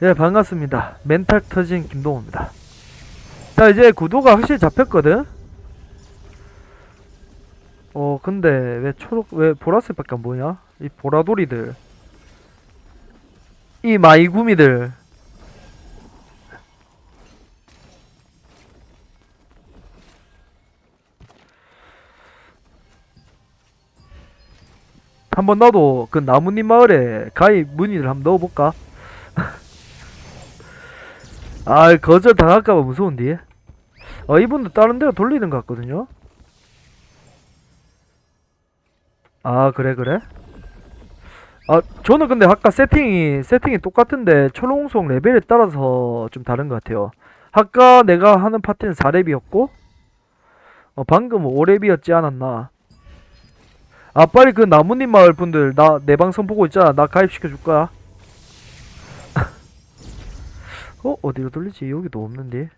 예, 반갑습니다. 멘탈 터진 김동호입니다. 자, 이제 구도가 확실히 잡혔거든? 어, 근데 왜 초록, 왜 보라색밖에 안 보이냐? 이 보라돌이들. 이 마이구미들. 한번 나도 그 나뭇잎 마을에 가입 문의를 한번 넣어볼까? 아 거절 당할까봐 무서운데. 어 이분도 다른 데로 돌리는 것 같거든요? 아 그래 그래? 아 저는 근데 아까 세팅이 세팅이 똑같은데 초롱송 레벨에 따라서 좀 다른 것 같아요. 아까 내가 하는 파티는 4렙이었고 어 방금 5렙이었지 않았나? 아 빨리 그 나뭇잎 마을 분들 나 내 방송 보고 있잖아. 나 가입시켜 줄 거야 어? 어디로 돌리지? 여기도 없는데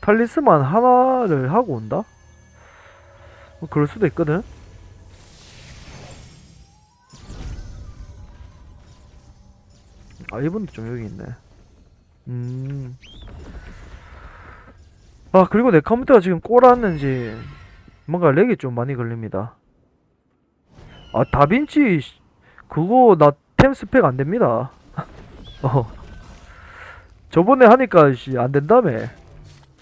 탈리스만 하나를 하고 온다? 어, 그럴 수도 있거든 아 이분도 좀 여기 있네 음. 아 그리고 내 컴퓨터가 지금 꼬랐는지 뭔가 렉이 좀 많이 걸립니다 아 다빈치 씨, 그거 나 템 스펙 안 됩니다. 어. 저번에 하니까 씨, 안 된다며.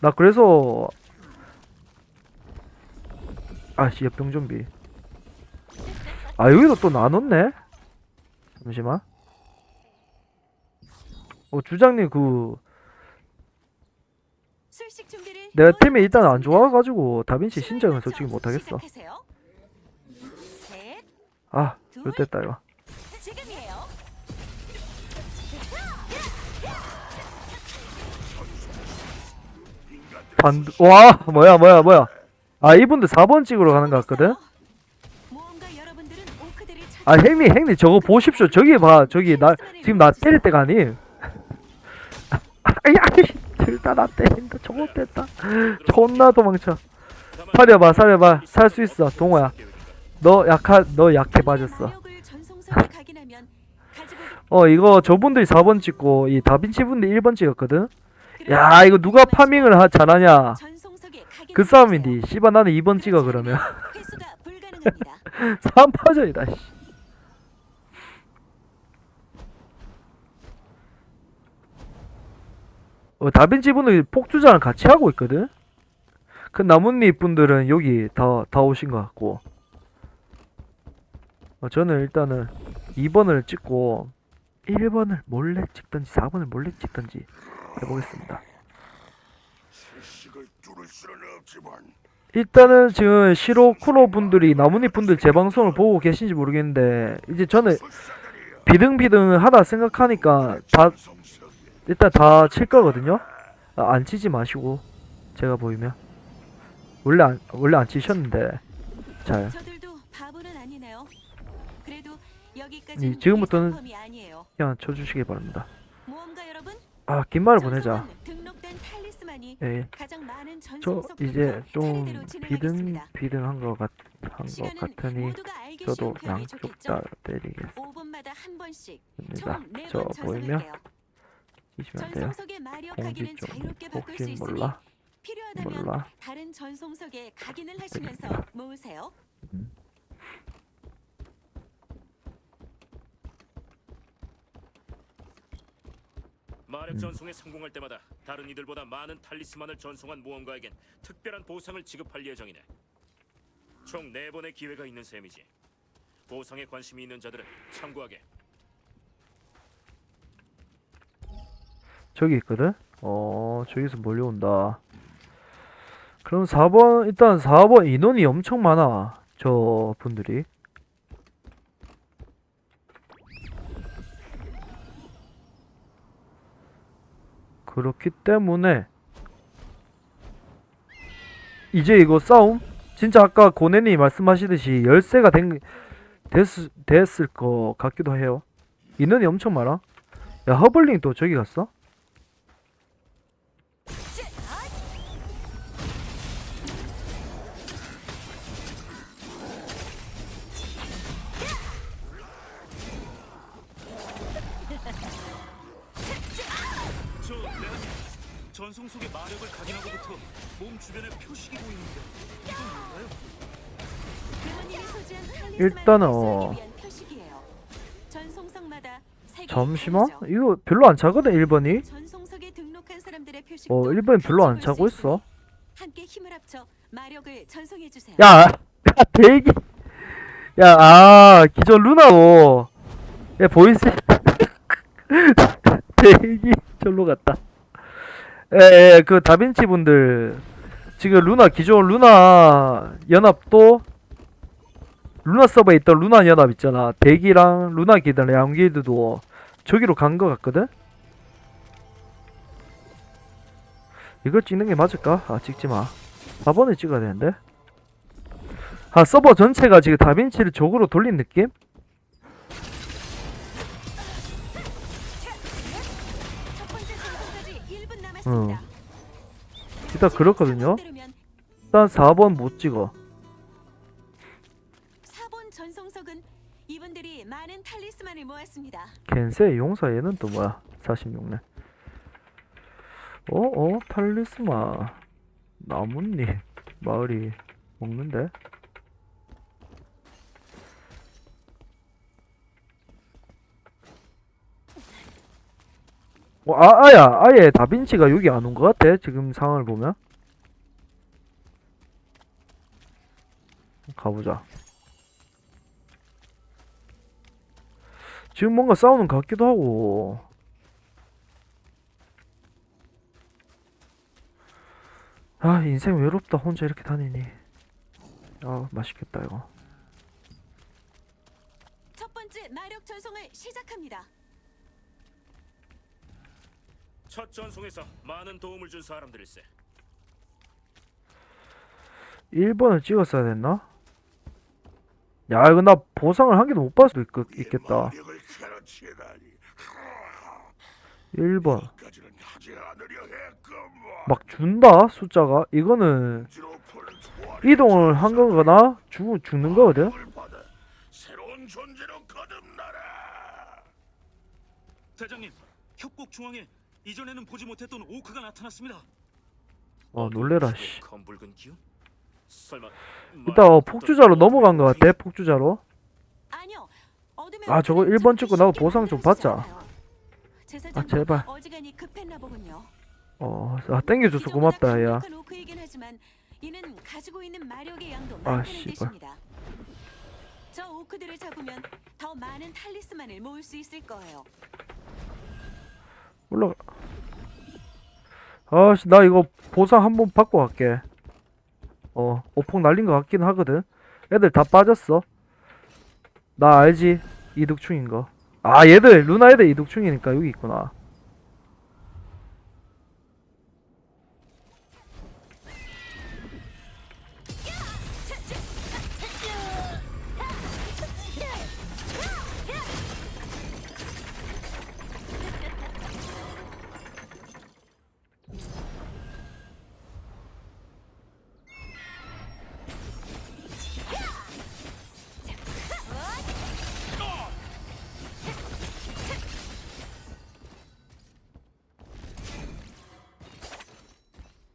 나 그래서 아씨 옆병 좀비. 아 여기도 또 나눴네. 잠시만. 어 주장님 그 내가 템이 일단 안. 좋아가지고 다빈치 시간을 솔직히 못하겠어. 아 좋됐다 이거. 반, 와, 뭐야, 뭐야, 뭐야. 아, 이분들 4번 찍으러 가는 것 같거든? 아, 행님, 행님, 저거 보십시오. 저기 봐, 저기, 나, 지금 나 때릴 때가 아니. 아이, 둘다 나 때린다. 저거 됐다. 존나 도망쳐. 사려봐, 사려봐. 살 수 있어, 동호야. 너 약하, 너 약해 빠졌어. 어, 이거 저분들이 4번 찍고, 이 다빈치 분들이 1번 찍었거든? 야, 이거 누가 파밍을 하, 잘하냐. 그 싸움인데, 씨발, 나는 2번 찍어, 그러면. 회수가 불가능합니다. 3파전이다, 씨. 어, 다빈치 분들 폭주자랑 같이 하고 있거든? 그 나뭇잎 분들은 여기 다, 다 오신 것 같고. 어, 저는 일단은 2번을 찍고 1번을 몰래 찍든지 4번을 몰래 찍든지 해보겠습니다. 일단은 지금 시로 쿠로 분들이 나뭇잎 분들 제 방송을 보고 계신지 모르겠는데 이제 저는 비등비등 하다 생각하니까 다 일단 다 칠 거거든요. 아, 안 치지 마시고 제가 보이면 원래 안 원래 안 치셨는데 잘 지금부터는-. 그냥 쳐주시기 바랍니다. 아 긴 말을 보내자. 예, 많은 저 이제 좀 비등. 비등한 것 같 한것 시간은 같으니 저도 양쪽? 다 때리겠습니다. 5분마다 한 번씩 저 보이면. 치시면 돼요. 각인은 좀 자유롭게 바꿀 수 혹시 있으니 몰라 필요하다면 몰라 다른 전송석에 각인을 하시면서 모으세요. 마력 전송에 성공할 때마다 다른 이들보다 많은 탈리스만을 전송한 모험가에겐 특별한 보상을 지급할 예정이네. 총 네 번의 기회가 있는 셈이지. 보상에 관심이 있는 자들은 참고하게. 저기 있거든? 어, 저기서 몰려온다. 그럼 4번, 일단 4번 인원이 엄청 많아. 저 분들이. 그렇기 때문에 이제 이거 싸움? 진짜 아까 고네님 말씀하시듯이 열쇠가 된, 됐, 됐을 것 같기도 해요. 인원이 엄청 많아. 야, 허블링 또 저기 갔어? 몸 주변에 표식이 보이는데 이건 뭔가요? 일단은, 어. 잠시만. 이거 별로 안 차거든 1번이 전송석에 등록한 사람들의 표식도 어 1번이 별로 안 차고 있어. 야, 야 대기 야 아 기존 루나도 야 보이스 대기 절로 갔다 에그 다빈치 분들. 지금 루나 기존 루나 연합도 루나 서버에 있던 루나 연합 있잖아. 대기랑 루나 기단 양기드도 저기로 간거 같거든? 이거 찍는 게 맞을까? 아 찍지 마. 4번을 찍어야 되는데? 아 서버 전체가 지금 다빈치를 적으로 돌린 느낌? 1분 남았습니다. 일단 그렇거든요. 일단 4번 못 찍어. 4번 전송석은 이분들이 많은 탈리스만을 모았습니다. 겐세 용사 얘는 또 뭐야? 46네 어어 팔리스마. 나뭇잎 마을이 먹는데 어, 아, 아야 아예 다빈치가 여기 안 온 것 같아 지금 상황을 보면. 가보자. 지금 뭔가 싸우는 것 같기도 하고. 아 인생 외롭다 혼자 이렇게 다니니. 아 맛있겠다 이거. 첫 번째 마력 전송을 시작합니다. 첫 전송에서 많은 도움을 준 사람들일세. 1번을 찍었어야 됐나? 야 이거 나 보상을 한 개도 못 받을 수도 있, 있겠다. 마력을 캐러치다니 1번 까지는 하지 않으려 했건만 막 준다 숫자가? 이거는 이동을 한 거거나? 죽, 죽는 거거든? 대장님, 협곡 중앙에 이전에는 보지 못했던 오크가 나타났습니다. 어 놀래라 어두운 씨 검붉은 기운? 설마 이따 어, 폭주자로 넘어간 거 같아 폭주자로 아니요. 어둠의 아, 저거 오크는 1번 저렇게 찍고 나도 보상 좀 받자. 아 제발 어지간히 급했나 보군요. 어 아 땡겨줘서 고맙다 야 강력한 오크이긴 하지만 이는 가지고 있는 마력의 양도 아, 많다는 씨발. 뜻입니다. 저 오크들을 잡으면 더 많은 탈리스만을 모을 수 있을 거예요. 올라가 아씨 나 이거 보상 한 번 받고 갈게. 어 오폭 날린 거 같긴 하거든. 애들 다 빠졌어. 나 알지? 이득충인 거아 얘들 루나 애들 이득충이니까 여기 있구나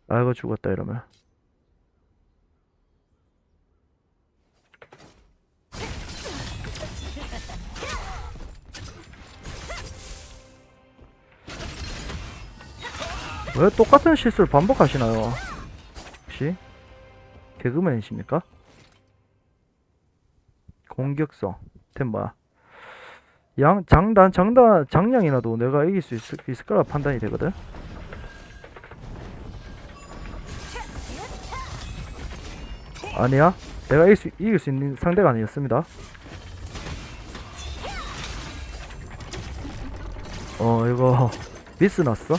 아이고 죽었다 이러면 왜 똑같은 실수를 반복하시나요? 혹시 개그맨이십니까? 공격성 템 뭐야? 양 장단 장단 장량이라도 내가 이길 수 있을, 있을 거라 판단이 되거든. 아니야. 내가 이길 수, 이길 수 있는 상대가 아니었습니다. 어 이거 미스 났어?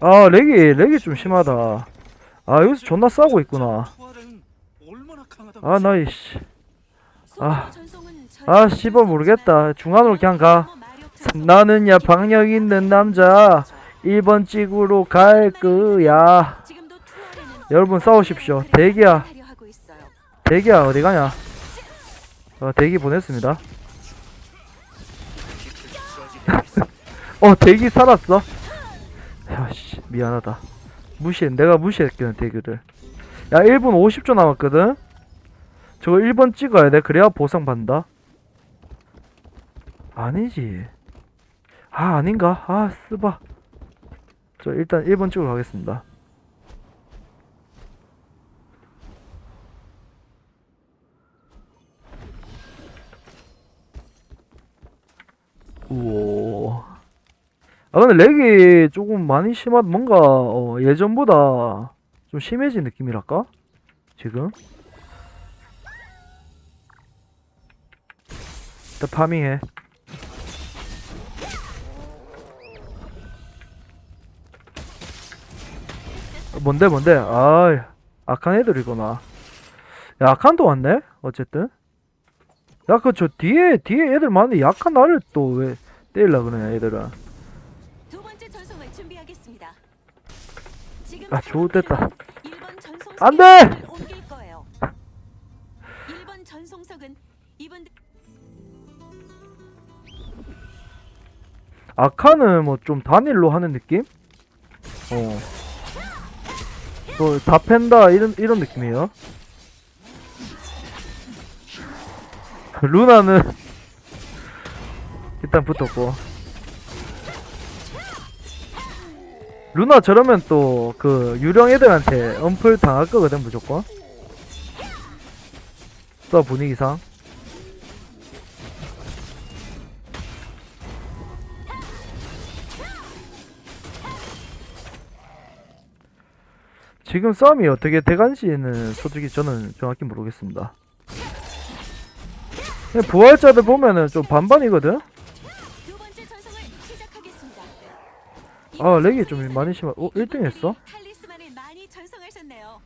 아 렉이 렉이 좀 심하다. 아 여기서 존나 싸우고 있구나. 아 나이씨. 아. 아수 모르겠다. 중앙으로 그냥 가. 전송은 나는 야 방력 있는 남자 1번 찍으로 갈 거야. 여러분 싸우십시오. 대기야. 대기야 어디 가냐? 어 대기 보냈습니다. 어 대기 살았어. 야 미안하다. 무시해. 내가 무시했거든, 대교를. 야, 1분 50초 남았거든? 저거 1번 찍어야 돼. 그래야 보상 받는다. 아니지. 아, 아닌가? 아, 쓰바. 저 일단 1번 찍으러 가겠습니다. 우와. 아 근데 렉이 조금 많이 심한 뭔가 어, 예전보다 좀 심해진 느낌이랄까? 지금? 일단 파밍해 어, 뭔데 뭔데 아 악한 애들이구나 야 악한도 왔네 어쨌든 야 그 저 뒤에 뒤에 애들 많은데 약한 나를 또 왜 때리려 그러냐 애들은 두 번째 전송을 준비하겠습니다. 지금 아, 좋됐다. 1번 전송석에 안 돼! 물을 옮길 거예요. 1번 전송석은 이번 아카는 뭐 좀 단일로 하는 느낌? 어. 또다 팬다 이런 이런 느낌이에요. 루나는 일단 붙었고. 루나 저러면 또 그 유령 애들한테 엄플 당할 거거든 무조건. 또 분위기상. 지금 싸움이 어떻게 돼간지는 솔직히 저는 정확히 모르겠습니다. 부활자들 보면은 좀 반반이거든? 아, 렉이 좀 많이 심하- 어, 1등 했어? 탈리스만을 많이 전송하셨네요.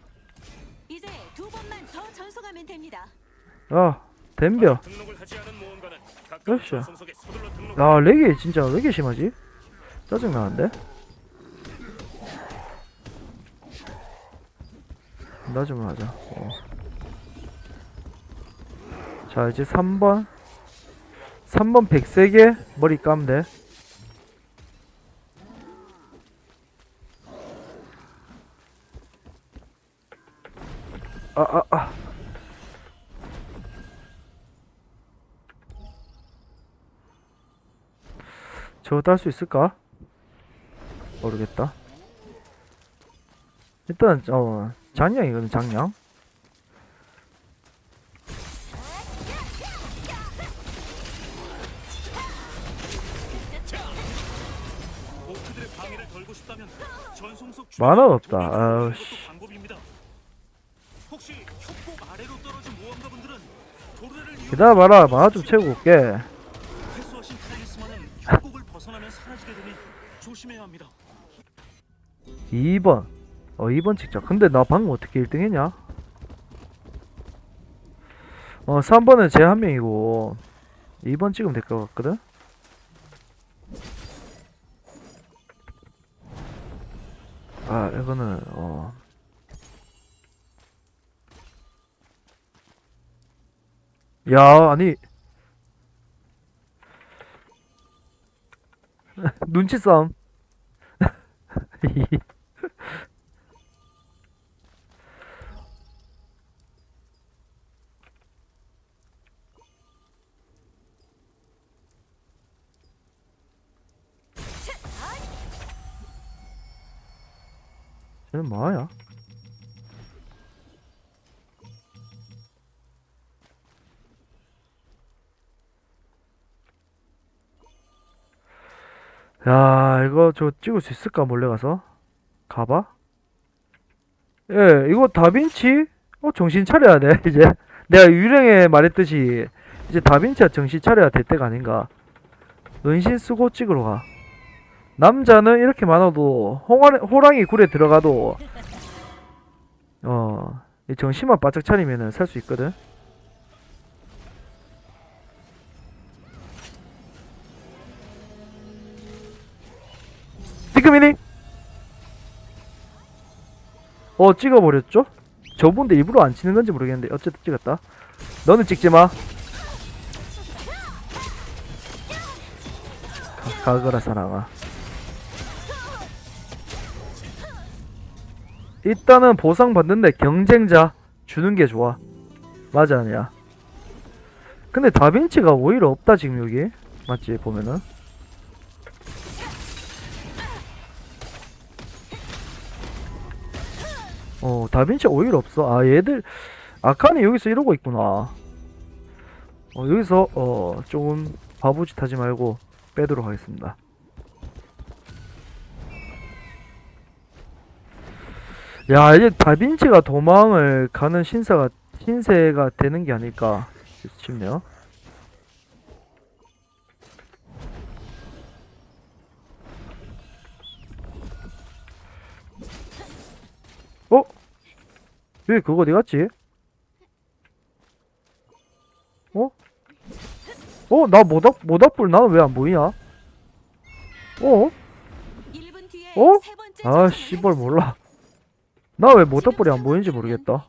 이제 두 번만 더 전송하면 됩니다. 아, 댐벼. 등록을 하지 않은 모험가는 가까운 으쌰. 전송석에 서둘러 등록. 아, 렉이 진짜 왜 이렇게 심하지? 짜증나는데? 나좀 하자. 어. 자, 이제 3번. 3번 103개 머리 까면 돼. 아, 아, 아. 저거 딸 수 있을까? 모르겠다. 일단 어 장량이거든 장량. 주변에 없다. 조리를 아우, 하는 씨. 기다려봐라 만화 좀 채우고 올게. 회수하신 탈리스만은 협곡을 벗어나면 사라지게 되니 조심해야 합니다. 2번. 어 2번 찍자. 근데 나 방금 어떻게 1등 했냐? 어 3번은 제 한 명이고 2번 찍으면 될 것 같거든? 아 이거는 어 야, 아니. 눈치 싸움. 쟤는 뭐야? 야, 이거 저 찍을 수 있을까? 몰래 가서? 가봐? 예, 이거 다빈치? 어, 정신 차려야 돼, 이제. 내가 유령에 말했듯이, 이제 다빈치가 정신 차려야 될 때가 아닌가. 은신 쓰고 찍으러 가. 남자는 이렇게 많아도, 홍아리, 호랑이 굴에 들어가도, 어, 이 정신만 바짝 차리면은 살 수 있거든. 지금이니? 어 찍어버렸죠? 저분도 일부러 안 치는 건지 모르겠는데 어쨌든 찍었다 너는 찍지 마 가, 가거라 사랑아 일단은 보상 받는데 경쟁자 주는 게 좋아. 맞아 아니야. 근데 다빈치가 오히려 없다 지금 여기 맞지 보면은. 어 다빈치 오히려 없어. 아 얘들 아칸이 여기서 이러고 있구나. 어 여기서 어 조금 바보짓 하지 말고 빼도록 하겠습니다. 야 이제 다빈치가 도망을 가는 신사가 신세가 되는 게 아닐까 싶네요. 어? 왜 그거 어디 갔지? 어? 어? 나 모닥 모닥불 나는 왜 안 보이냐? 어? 1분 뒤에 어? 아 씨발. 몰라. 나 왜 모닥불이 안 보이는지 모르겠다.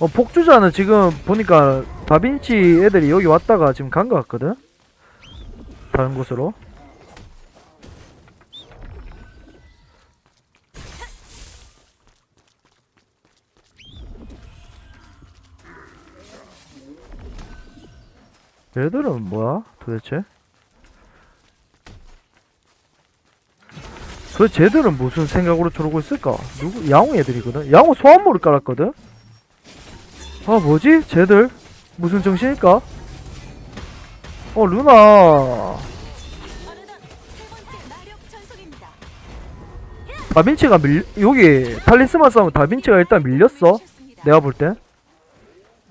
어, 폭주자는 지금 보니까 다빈치 애들이 여기 왔다가 지금 간 것 같거든? 다른 곳으로. 얘들은 뭐야 도대체? 그 쟤들은 무슨 생각으로 저러고 있을까? 누구 양호 애들이거든? 양호 소환물을 깔았거든? 아 뭐지? 쟤들 무슨 정신일까? 어 루나. 다빈치가 밀 여기 탈리스만 싸우면 다빈치가 일단 밀렸어. 내가 볼 때.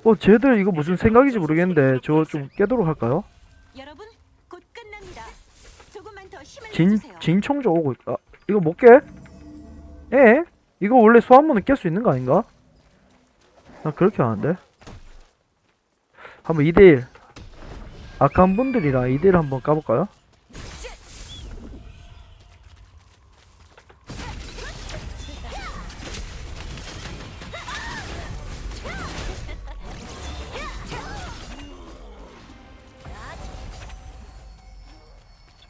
어 쟤들 이거 무슨 생각인지 모르겠는데 저거 좀 깨도록 할까요? 진. 진청조 오고 있- 아 이거 못 깨? 에? 이거 원래 소환문은 깰 수 있는 거 아닌가? 나 그렇게 하는데. 한번 2대1 악한 분들이랑 2대1 한번 까볼까요?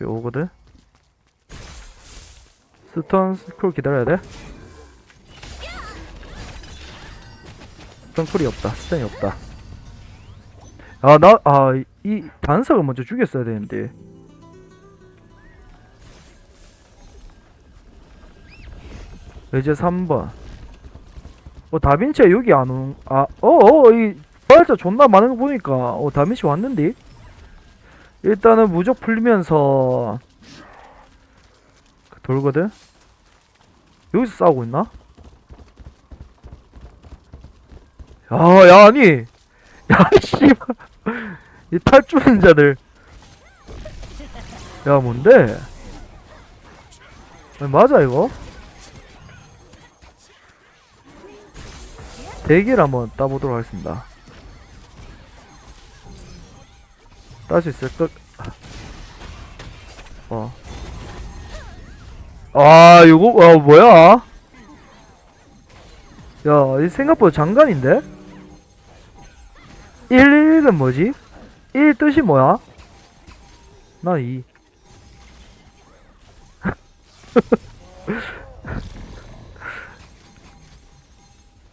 오거든? 스턴 스쿨 기다려야 돼? 스턴 쿨이 없다. 스턴이 없다. 아, 나, 아, 이 단석을 먼저 죽였어야 되는데. 이제 3번. 어, 다빈치가 여기 안 온, 아, 어, 어, 이, 발자 존나 많은 거 보니까, 어, 다빈치 왔는데? 일단은 무적 풀리면서, 돌거든? 여기서 싸우고 있나? 야, 야, 아니! 야, 씨발. 이 탈주는 자들. 야, 뭔데? 아니, 맞아, 이거? 대기를 한번 따보도록 하겠습니다. 딸 수 있을 것. 어. 아, 이거, 아, 뭐야? 야, 이 생각보다 장관인데? 1은 뭐지? 1 뜻이 뭐야? 나 2.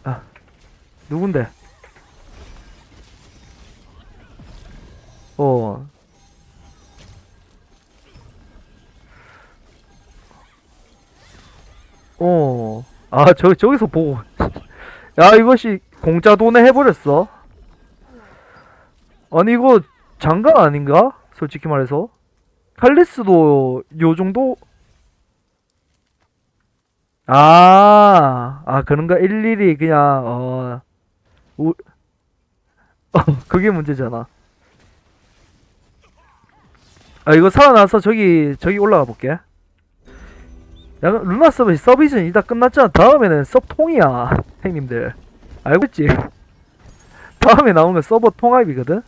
아, 누군데? 어. 어. 아, 저, 저기서 보고. 야, 이것이 공짜 돈에 해버렸어. 아니, 이거 장관 아닌가? 솔직히 말해서. 칼리스도 요 정도? 아, 아, 그런가? 일일이 그냥, 어, 우, 어, 그게 문제잖아. 아, 이거 살아나서 저기, 저기 올라가 볼게. 야, 루나 서비스, 서비스는 이다 끝났잖아. 다음에는 섭통이야. 형님들. 알고 있지? 다음에 나오는 건 서버 통합이거든?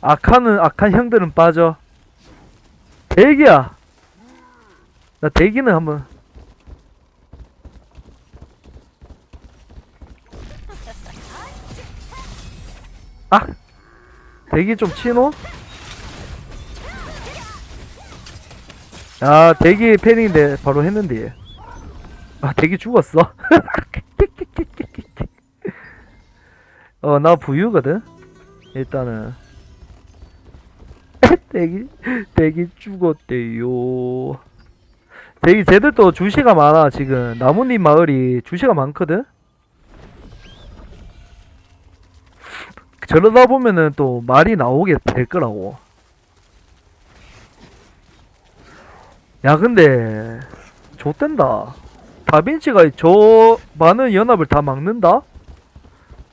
악한은 악한 형들은 빠져. 대기야. 나 대기는 한번. 아! 대기 좀 치노? 아 대기 패닝인데 바로 했는데. 아 대기 죽었어. 어 나 부유거든? 일단은. 대기 대기 죽었대요. 대기 쟤들 또 주시가 많아 지금. 나뭇잎 마을이 주시가 많거든? 저러다 보면은 또 말이 나오게 될 거라고. 야 근데 좆된다. 다빈치가 저 많은 연합을 다 막는다?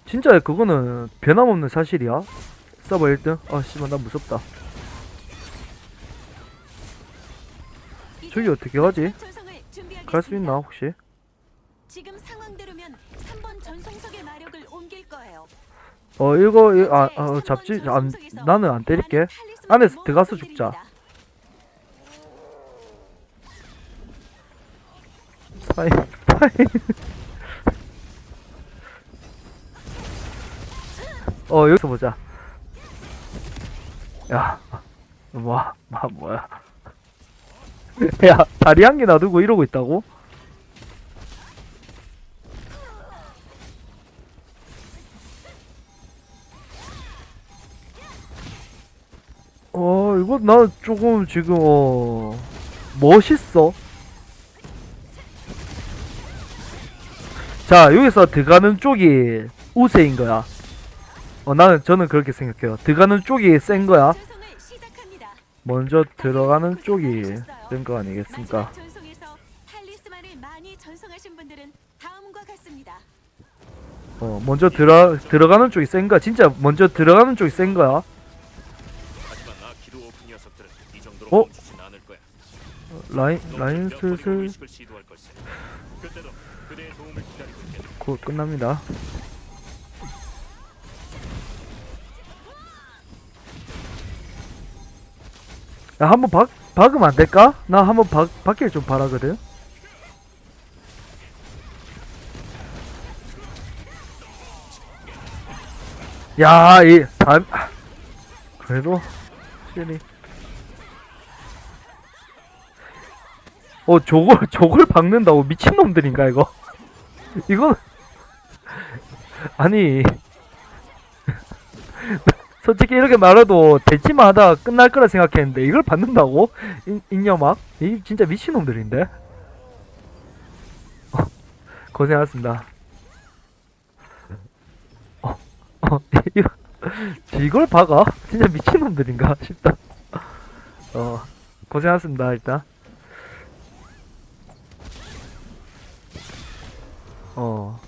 진짜 그거는 변함없는 사실이야. 서버 1등? 아 씨발 나 무섭다 저기 어떻게 가지? 갈 수 있나 혹시? 지금 상황대로면 3번 전송석의 마력을 옮길 거예요. 어 이거 이- 아, 아 3번 잡지 안 나는 안 때릴게 안에서 들어가서 죽자. 타임 타임 어 여기서 보자 야 뭐야 뭐 뭐야 야 다리 한 개 놔두고 이러고 있다고? 어 이거 나 조금 지금 어 멋있어 자 여기서 들어가는 쪽이 우세인 거야 어 나는 저는 그렇게 생각해요 들어가는 쪽이 센 거야. 먼저 들어가는 쪽이 고생하셨어요. 센거 아니겠습니까. 어 먼저 들어 들어가는 쪽이 센 거야? 진짜 먼저 들어가는 쪽이 센 거야? 어? 라인 라인 슬슬. 의식을 시도 야 한번 박 박으면 안 될까? 나 한번 박 박길 좀 바라거든 야, 이, 다, 아, 그래도, 확실히. 어, 저걸, 저걸 박는다고 미친놈들인가, 이거? 이건, 아니, 솔직히 이렇게 말해도 대치만 하다가 끝날 거라 생각했는데, 이걸 받는다고? 인, 인여막? 이 진짜 미친놈들인데? 어, 고생하셨습니다. 어, 이거, 이걸 박아? 진짜 미친놈들인가 싶다. 어, 고생하셨습니다, 일단. 어.